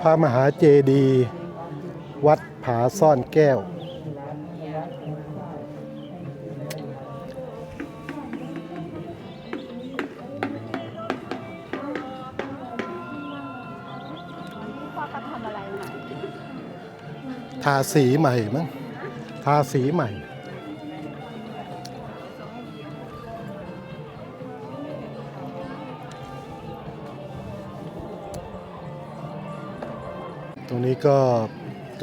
พระมหาเจดีย์วัดผาซ่อนแก้ว ทาสีใหม่มั้งทาสีใหม่ รงนี้ก็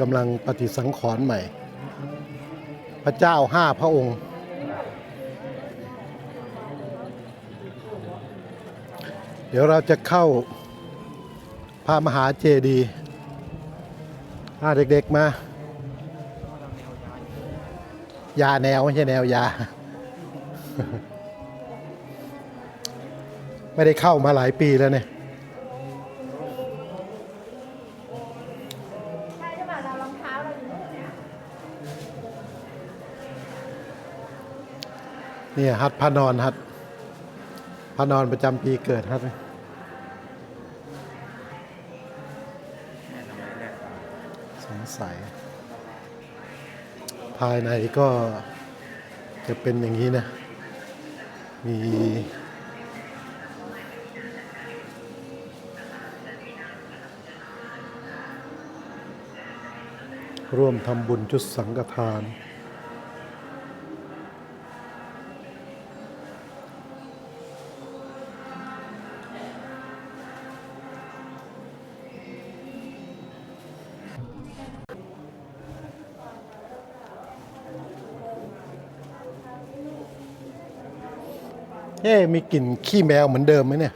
กำลังปฏิสังขรณ์ใหม่ พระเจ้าห้าพระองค์ เดี๋ยวเราจะเข้าพระมหาเจดีย์อ่าเด็กๆมา ยาแนว ไม่ใช่แนวยา ไม่ได้เข้ามาหลายปีแล้วเนี่ย ใช่หรือเปล่าเรารองเท้าเราอยู่นู่นเนี่ย เนี่ยฮัดพระนอนฮัดพระนอนประจำปีเกิดฮัดสงสัย ภายในก็จะเป็นอย่างนี้นะ มีร่วมทำบุญจุดสังฆทาน เอ๊ะมีกลิ่นขี้แมวเหมือนเดิมไหมเนี่ย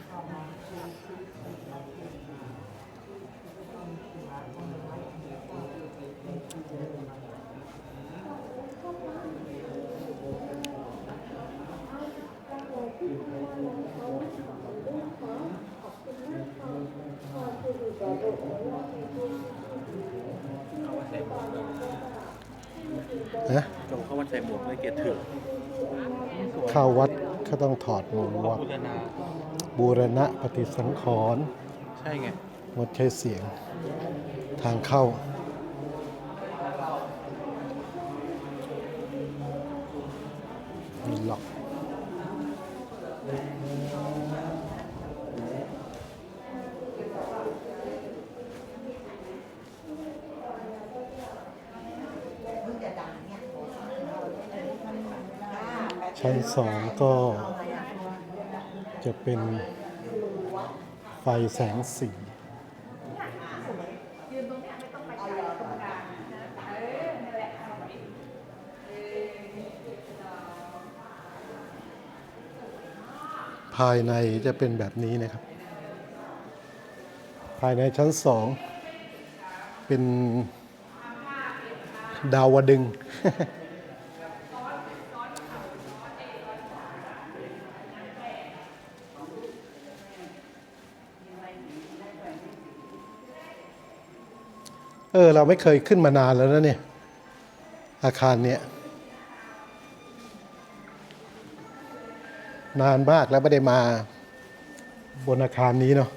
ฮะจงเข้าวัดใส่หมวกด้วยเกียรติถือ เข้าวัด ก็ต้องถอดหมวกบูรณาบูรณะปฏิสังขรณ์ใช่ไง งดใช้เสียงทางเข้า ชั้นสองก็จะเป็นไฟแสงสีภายในจะเป็นแบบนี้นะครับ ภายในชั้นสอง เป็นดาวดึง เออ เราไม่เคยขึ้นมานานแล้วนะเนี่ย อาคารเนี้ยนานมากแล้วไม่ได้มาบนอาคารนี้เนาะ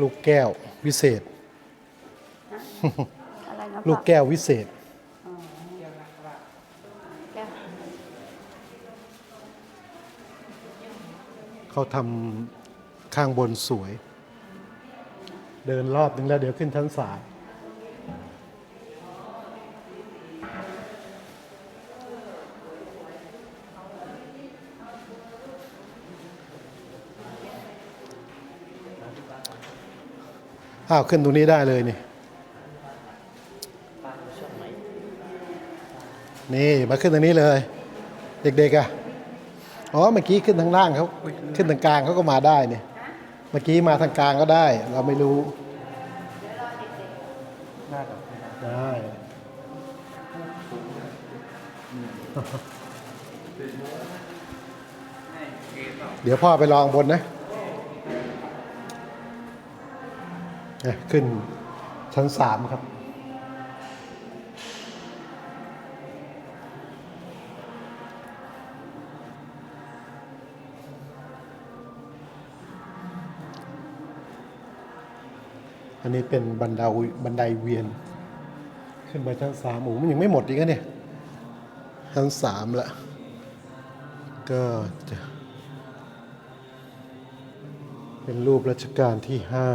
ลูกแก้ววิเศษ อะไรนะลูกแก้ววิเศษ แก้วเขาทำข้างบนสวย เดินรอบนึงแล้วเดี๋ยวขึ้นชั้นสามอ้าวขึ้นตรงนี้ได้เลยนี่ นี่มาขึ้นตรงนี้เลย เด็กๆอะอ๋อเมื่อกี้ขึ้นทางล่างเขาขึ้นทางกลางเขาก็มาได้เนี่ยเมื่อกี้มาทางกลางก็ได้ เราไม่รู้ได้เดี๋ยวพ่อไปลองบนนะ ขึ้นชั้นสามครับ อันนี้เป็นบันไดบันไดเวียน ขึ้นไปชั้นสามโอ้มันยังไม่หมดอีกนะเนี่ยชั้นสามละก็จะเป็นรูปรัชกาลที่ห้า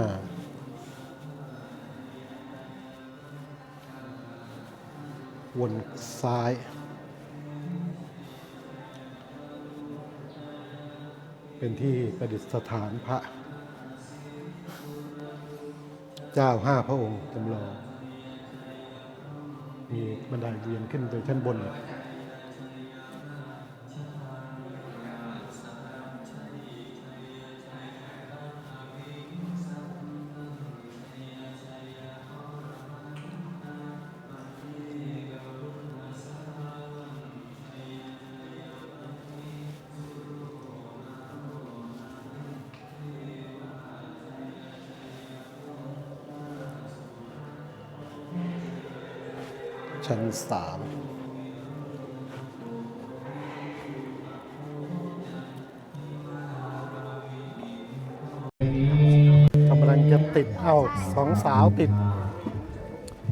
วนซ้าย เป็นที่ประดิษฐานพระ เจ้าห้าพระองค์จำลอง มีบันไดเวียนขึ้นไปชั้นบน ชั้นสามกำลังจะติด เอ้าสองสาวติด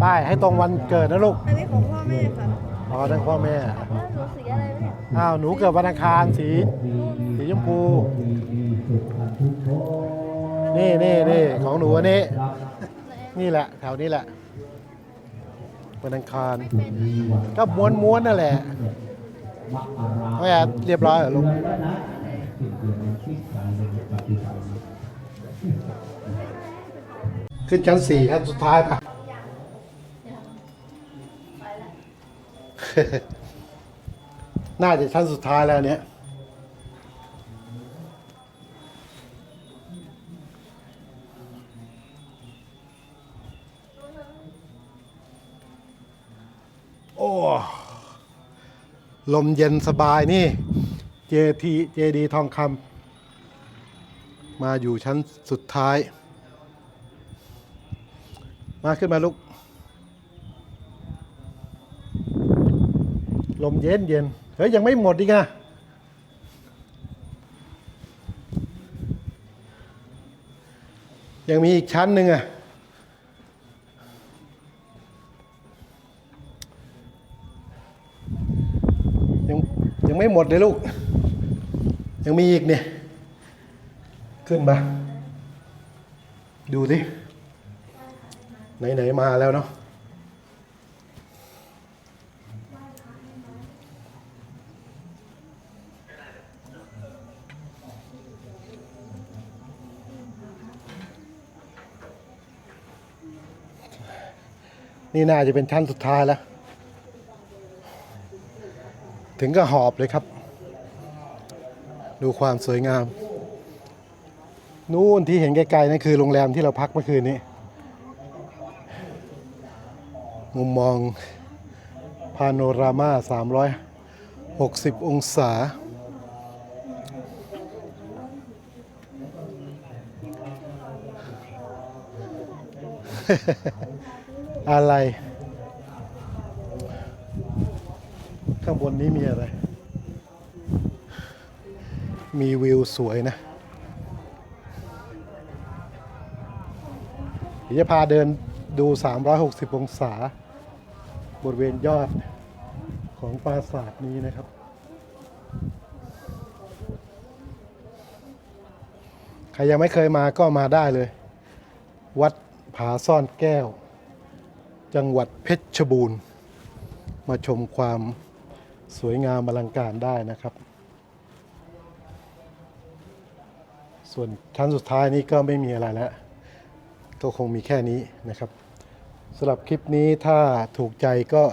ป้ายให้ตรงวันเกิดนะลูก อันนี้ของพ่อแม่ค่ะอ๋อนั่นพ่อแม่ แล้วหนูสีอะไรวะเนี่ยอ้าวหนูเกิดวันอังคารสี สีชมพู นี่นี่นี่ของหนูอันนี้ นี่แหละแถวนี้แหละ วันอังคาร ก็ม้วนม้วนๆนั่นแหละแม่เรียบร้อยเหรอลูกขึ้นชั้นสี่ขั้นสุดท้ายปะน่าจะชั้นสุดท้ายแล้วเนี้ย โอ้ลมเย็นสบายนี่เจทีเจดีทองคำมาอยู่ชั้นสุดท้าย มาขึ้นมาลูก ลมเย็นเย็น เฮ้ย ยังไม่หมดอีกอะยังมีอีกชั้นหนึ่งอะ ไม่หมดเลยลูก ยังมีอีกเนี่ย ขึ้นมา ดูสิไหน ๆ มาแล้วเนาะนี่น่าจะเป็นชั้นสุดท้ายแล้ว ถึงก็หอบเลยครับ ดูความสวยงาม นู่นที่เห็นไกลๆนั่นคือโรงแรมที่เราพักเมื่อคืนนี้ มุมมองพาโนรามา 360 องศา อะไร ข้างบนนี้มีอะไร มีวิวสวยนะเดี๋ยวจะพาเดินดู 360 องศา บริเวณยอดของปราสาทนี้นะครับ ใครยังไม่เคยมาก็มาได้เลย วัดผาซ่อนแก้ว จังหวัดเพชรบูรณ์ มาชมความ สวยงามอลังการได้นะครับ ส่วนชั้นสุดท้ายนี้ก็ไม่มีอะไรแล้วก็คงมีแค่นี้นะครับสำหรับคลิปนี้ถ้าถูกใจก็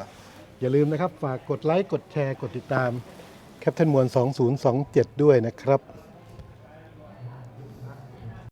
อย่าลืมนะครับ ฝากกดไลค์ กดแชร์ กดติดตาม แคป t ทนมวล 2027 ด้วยนะครับ